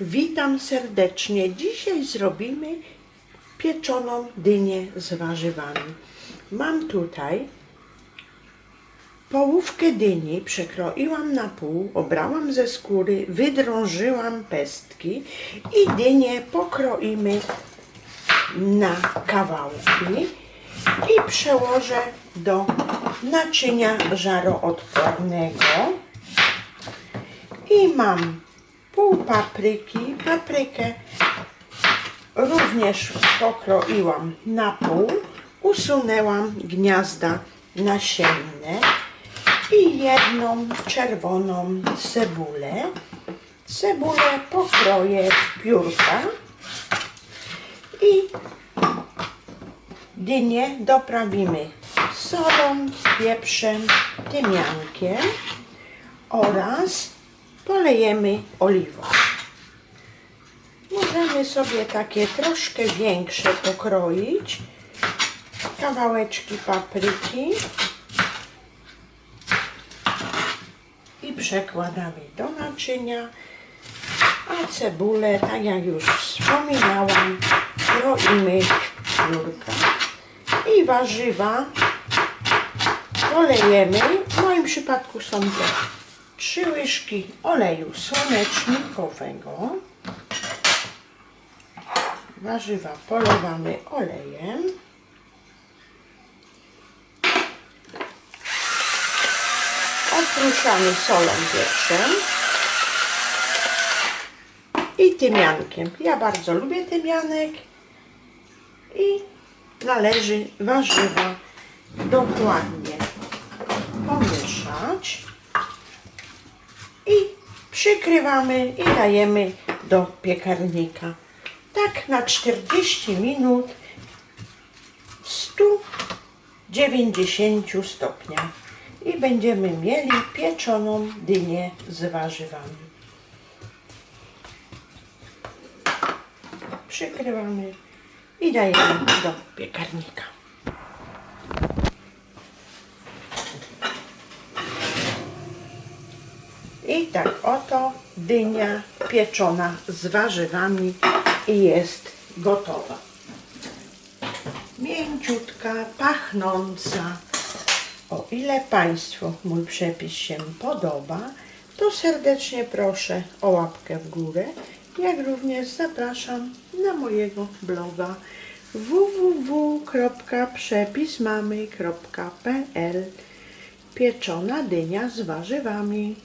Witam serdecznie. Dzisiaj zrobimy pieczoną dynię z warzywami. Mam tutaj połówkę dyni, przekroiłam na pół, obrałam ze skóry, wydrążyłam pestki i dynię pokroimy na kawałki i przełożę do naczynia żaroodpornego. I mam pół papryki. Paprykę również pokroiłam na pół. Usunęłam gniazda nasienne i jedną czerwoną cebulę. Cebulę pokroję w piórka i dynię doprawimy solą, pieprzem, tymiankiem oraz polejemy oliwą. Możemy sobie takie troszkę większe pokroić. Kawałeczki papryki. I przekładamy do naczynia. A cebulę, tak jak już wspominałam, kroimy w. I warzywa polejemy. W moim przypadku są te 3 łyżki oleju słonecznikowego. Warzywa polewamy olejem. Okruszamy solą wieprzem i tymiankiem. Ja bardzo lubię tymianek i należy warzywa dokładnie pomieszać przykrywamy i dajemy do piekarnika. Tak na 40 minut w 190 stopniach i będziemy mieli pieczoną dynię z warzywami. Przykrywamy i dajemy do piekarnika. I tak oto dynia pieczona z warzywami i jest gotowa. Mięciutka, pachnąca. O ile Państwu mój przepis się podoba, to serdecznie proszę o łapkę w górę, jak również zapraszam na mojego bloga www.przepismamy.pl Pieczona dynia z warzywami.